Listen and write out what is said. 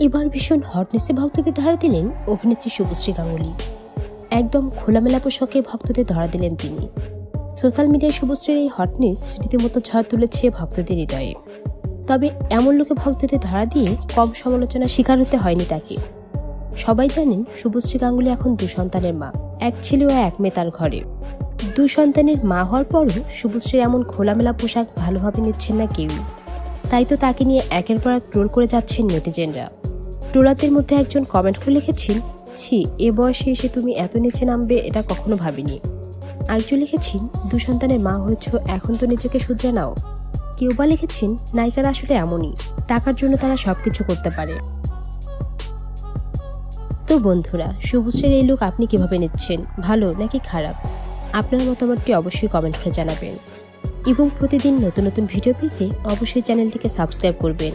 এবার ভীষণ হটনেসে ভক্তদের ধরা দিলেন অভিনেত্রী শুভশ্রী গাঙ্গুলি। একদম খোলামেলা পোশাকে ভক্তদের ধরা দিলেন তিনি। সোশ্যাল মিডিয়ায় শুভশ্রীর এই হটনেস রীতিমতো ঝড় তুলেছে ভক্তদের হৃদয়ে। তবে এমন লোকে ভক্তদের ধরা দিয়ে কম সমালোচনার শিকার হতে হয়নি তাকে। সবাই জানেন শুভশ্রী গাঙ্গুলি এখন দু সন্তানের মা, এক ছেলে ও এক মেয়ে তার ঘরে। দু সন্তানের মা হওয়ার পরও শুভশ্রীর এমন খোলামেলা পোশাক ভালোভাবে নিচ্ছেন না কেউই। তাই তো তাকে নিয়ে একের পর এক ট্রোল করে যাচ্ছেন নেটিজেনরা। ট্রোলারদের মধ্যে একজন কমেন্ট করে লিখেছেন ছি, এ বয়সে এসে তুমি এত নিচে নামবে, এটা কখনো ভাবিনি। আরেকজন লিখেছেন দু সন্তানের মা হয়েছ, এখন তো নিজেকে শুধরে নাও। কেউ বা লিখেছেন, নায়িকারা আসলে এমনই, টাকার জন্য তারা সবকিছু করতে পারে। তো বন্ধুরা শুভশ্রীর এই লুক আপনি কীভাবে নিচ্ছেন, ভালো নাকি খারাপ? আপনার মতামতটি অবশ্যই কমেন্ট করে জানাবেন। এবং প্রতিদিন নতুন নতুন ভিডিও পেতে অবশ্যই চ্যানেলটিকে সাবস্ক্রাইব করবেন।